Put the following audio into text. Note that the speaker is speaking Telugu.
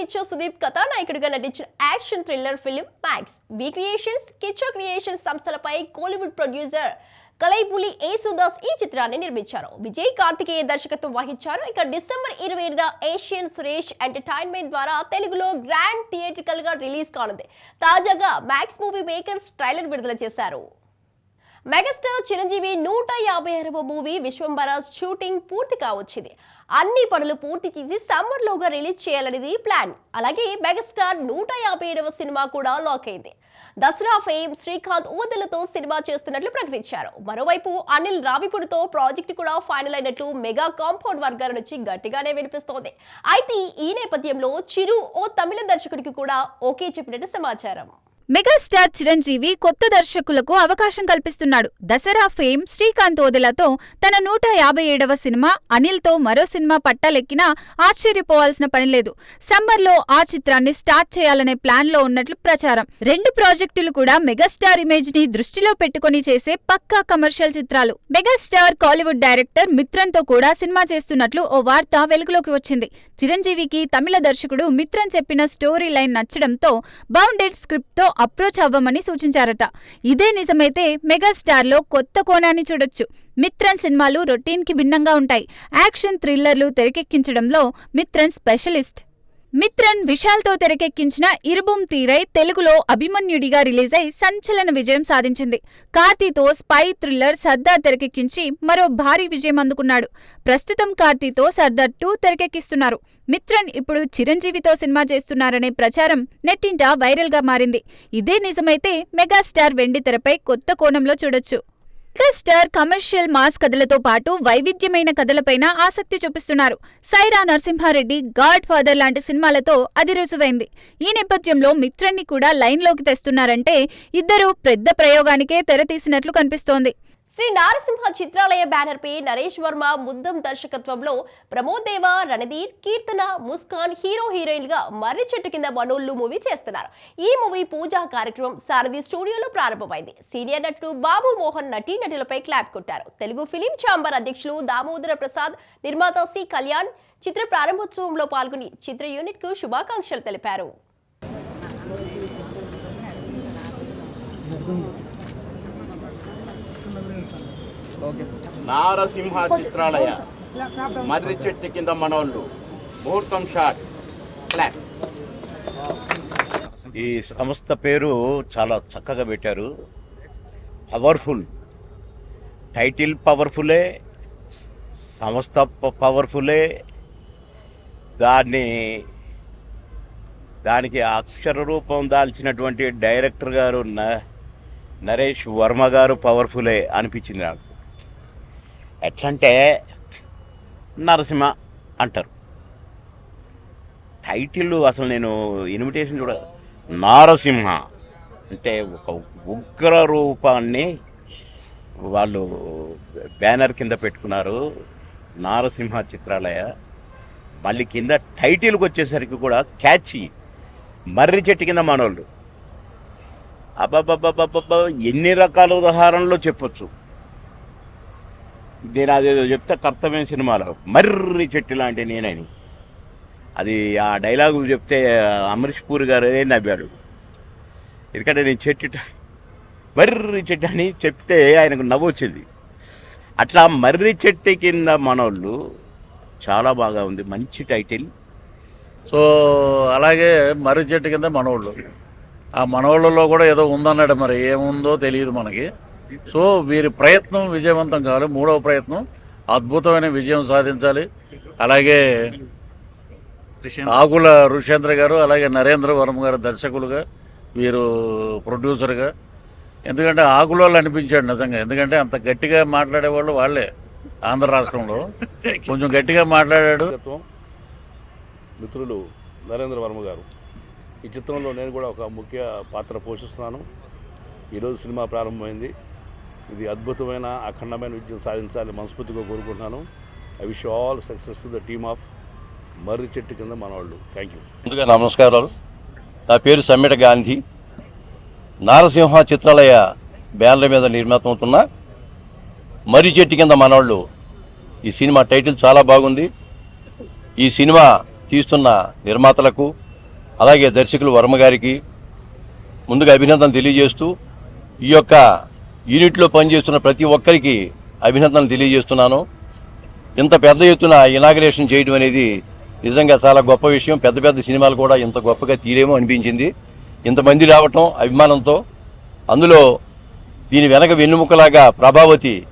కిచ్చో సుదీప్ కథానాయకుడిగా నటించిన action thriller film Max V creations Kichcha creations సంస్థలపై కోలీవుడ్ ప్రొడ్యూసర్ కలైపులి ఏసుదాస్ ఈ చిత్రాన్ని నిర్మించారు. విజయ్ కార్తికేయ దర్శకత్వం వహించారు. ఇక డిసెంబర్ ఇరవై ఏడున ఏషియన్ సురేష్ ఎంటర్టైన్మెంట్ ద్వారా తెలుగులో గ్రాండ్ థియేట్రికల్గా రిలీజ్ కానుంది. తాజాగా మ్యాక్స్ మూవీ మేకర్స్ ట్రైలర్ విడుదల చేశారు. మెగాస్టార్ చిరంజీవి నూట యాభై ఆరవ మూవీ విశ్వంబర షూటింగ్ పూర్తి కావచ్చింది. అన్ని పనులు పూర్తి చేసి సమ్మర్ లోగా రిలీజ్ చేయాలనేది ప్లాన్. అలాగే మెగాస్టార్ నూట యాభై ఏడవ సినిమా కూడా లాక్ అయింది. దసరా ఫేమ్ శ్రీకాంత్ ఊదలతో సినిమా చేస్తున్నట్లు ప్రకటించారు. మరోవైపు అనిల్ రావిపుడితో ప్రాజెక్ట్ కూడా ఫైనల్ అయినట్లు మెగా కాంపౌండ్ వర్గాల నుంచి గట్టిగానే వినిపిస్తోంది. అయితే ఈ నేపథ్యంలో చిరు ఓ తమిళ దర్శకుడికి కూడా ఓకే చెప్పినట్టు సమాచారం. మెగాస్టార్ చిరంజీవి కొత్త దర్శకులకు అవకాశం కల్పిస్తున్నాడు. దసరా ఫేమ్ శ్రీకాంత్ ఓదెలతో తన నూట యాభై ఏడవ సినిమా అనిల్తో మరో సినిమా పట్టాలెక్కినా ఆశ్చర్యపోవాల్సిన పనిలేదు సమ్మర్లో ఆ చిత్రాన్ని స్టార్ట్ చేయాలనే ప్లాన్లో ఉన్నట్లు ప్రచారం. రెండు ప్రాజెక్టులు కూడా మెగాస్టార్ ఇమేజ్ని దృష్టిలో పెట్టుకుని చేసే పక్కా కమర్షియల్ చిత్రాలు. మెగాస్టార్ కాలీవుడ్ డైరెక్టర్ మిత్రంతో కూడా సినిమా చేస్తున్నట్లు ఓ వార్త వెలుగులోకి వచ్చింది. చిరంజీవికి తమిళ దర్శకుడు మిత్రన్ చెప్పిన స్టోరీ లైన్ నచ్చడంతో బౌండెడ్ స్క్రిప్ట్తో అప్రోచ్ అవ్వమని సూచించారట. ఇదే నిజమైతే మెగాస్టార్లో కొత్త కోణాన్ని చూడొచ్చు. మిత్రన్ సినిమాలు రొటీన్కి భిన్నంగా ఉంటాయి. యాక్షన్ థ్రిల్లర్లు తెరకెక్కించడంలో మిత్రన్ స్పెషలిస్ట్. మిత్రన్ విశాల్తో తెరకెక్కించిన ఇరుబుం తీరై తెలుగులో అభిమన్యుడిగా రిలీజ్ అయి సంచలన విజయం సాధించింది. కార్తీతో స్పై థ్రిల్లర్ సర్దార్ తెరకెక్కించి మరో భారీ విజయం అందుకున్నాడు. ప్రస్తుతం కార్తీతో సర్దార్ టూ తెరకెక్కిస్తున్నారు. మిత్రన్ ఇప్పుడు చిరంజీవితో సినిమా చేస్తున్నారనే ప్రచారం నెట్టింట వైరల్గా మారింది. ఇదే నిజమైతే మెగాస్టార్ వెండి తెరపై కొత్త కోణంలో చూడొచ్చు. మెగాస్టార్ కమర్షియల్ మాస్ కథలతో పాటు వైవిధ్యమైన కథలపైన ఆసక్తి చూపిస్తున్నారు. సైరా నరసింహారెడ్డి గాడ్ ఫాదర్ లాంటి సినిమాలతో అది రుజువైంది. ఈ నేపథ్యంలో మిత్రన్ని కూడా లైన్లోకి తెస్తున్నారంటే ఇద్దరు పెద్ద ప్రయోగానికే తెరతీసినట్లు కనిపిస్తోంది. శ్రీ నారసింహ చిత్రాలయ బ్యానర్ పై నరేష్ వర్మ ముద్దం దర్శకత్వంలో ప్రమోద్ దేవ రణధీర్ కీర్తన ముస్కాన్ హీరో హీరోయిన్గా మర్రి చెట్టు కింద మనోళ్ళు మూవీ చేస్తున్నారు. ఈ మూవీ పూజా కార్యక్రమం సారథి స్టూడియోలో ప్రారంభమైంది. సీనియర్ నటుడు బాబు మోహన్ నటీ నటులపై క్లాప్ కొట్టారు. తెలుగు ఫిలిం ఛాంబర్ అధ్యక్షులు దామోదర ప్రసాద్ నిర్మాత సి కళ్యాణ్ చిత్ర ప్రారంభోత్సవంలో పాల్గొని చిత్ర యూనిట్కు శుభాకాంక్షలు తెలిపారు. నారసింహ చిత్రాలయ. మర్రి చెట్టు కింద మనోళ్ళు. ముహూర్తం షాట్. ఈ సంస్థ పేరు చాలా చక్కగా పెట్టారు. పవర్ఫుల్ టైటిల్ పవర్ఫులే సంస్థ ప- పవర్ఫులే దాన్ని దానికి అక్షర రూపం దాల్చినటువంటి డైరెక్టర్ గారు న- నరేష్ వర్మ గారు పవర్ఫులే అనిపించింది నాకు. ఎట్లంటే నరసింహ అంటారు. టైటిల్ అసలు నేను ఇన్విటేషన్ చూడ నారసింహ అంటే ఒక ఉగ్ర రూపాన్ని వాళ్ళు బ్యానర్ కింద పెట్టుకున్నారు నారసింహ చిత్రాలయ. మళ్ళీ కింద టైటిల్కి వచ్చేసరికి కూడా క్యాచి మర్రి చెట్టు కింద మనోళ్ళు. అబ్బాబ్బాబ్బాబ్బా ఎన్ని రకాల ఉదాహరణలు చెప్పొచ్చు. నేను అదేదో చెప్తే కర్తవ్యం సినిమాలో. మర్రి చెట్టు లాంటి నేనని. అది ఆ డైలాగు చెప్తే అమరీష్ పూరి గారు నవ్వాడు ఎందుకంటే నేను చెట్టు మర్రి చెట్టు అని చెప్తే ఆయనకు నవ్వు వచ్చింది. అట్లా మర్రి చెట్టు కింద మనోళ్ళు చాలా బాగా ఉంది. మంచి టైటిల్. సో అలాగే మర్రి చెట్టు కింద మనోళ్ళు. ఆ మనోళ్ళలో కూడా ఏదో ఉందన్నాడు మరి. ఏముందో తెలియదు మనకి. సో వీరి ప్రయత్నం విజయవంతం కావాలి మూడవ ప్రయత్నం అద్భుతమైన విజయం సాధించాలి. అలాగే ఆకుల ఋషేంద్ర గారు అలాగే నరేంద్ర వర్మ గారు దర్శకులుగా వీరు ప్రొడ్యూసర్గా. ఎందుకంటే ఆకుల వాళ్ళు అనిపించాడు నిజంగా. ఎందుకంటే అంత గట్టిగా మాట్లాడేవాళ్ళు వాళ్ళే ఆంధ్ర రాష్ట్రంలో. కొంచెం గట్టిగా మాట్లాడాడు. మిత్రులు నరేంద్ర వర్మ గారు. ఈ చిత్రంలో నేను కూడా ఒక ముఖ్య పాత్ర పోషిస్తున్నాను. ఈరోజు సినిమా ప్రారంభమైంది. ఇది అద్భుతమైన అఖండమైన విజయం సాధించాలని మనస్ఫూర్తిగా కోరుకుంటున్నాను. I wish all success to the team of Marri Chettu Kinda Manavallu. Thank you ముందుగా నమస్కారాలు. నా పేరు సమ్మెట గాంధీ. నారసింహ చిత్రాలయ బ్యానర్ల మీద నిర్మితమవుతున్న మర్రి చెట్టు కింద మనవాళ్ళు. ఈ సినిమా టైటిల్ చాలా బాగుంది. ఈ సినిమా తీస్తున్న నిర్మాతలకు అలాగే దర్శకులు వర్మ గారికి ముందుగా అభినందనలు తెలియజేస్తూ ఈ యొక్క యూనిట్లో పనిచేస్తున్న ప్రతి ఒక్కరికి అభినందనలు తెలియజేస్తున్నాను. ఇంత పెద్ద ఎత్తున ఇనాగ్రేషన్ చేయడం అనేది నిజంగా చాలా గొప్ప విషయం. పెద్ద పెద్ద సినిమాలు కూడా ఇంత గొప్పగా తీరేమో అనిపించింది. ఇంతమంది రావటం అభిమానంతో. అందులో దీని వెనక వెన్నుముకలాగా ప్రభావతి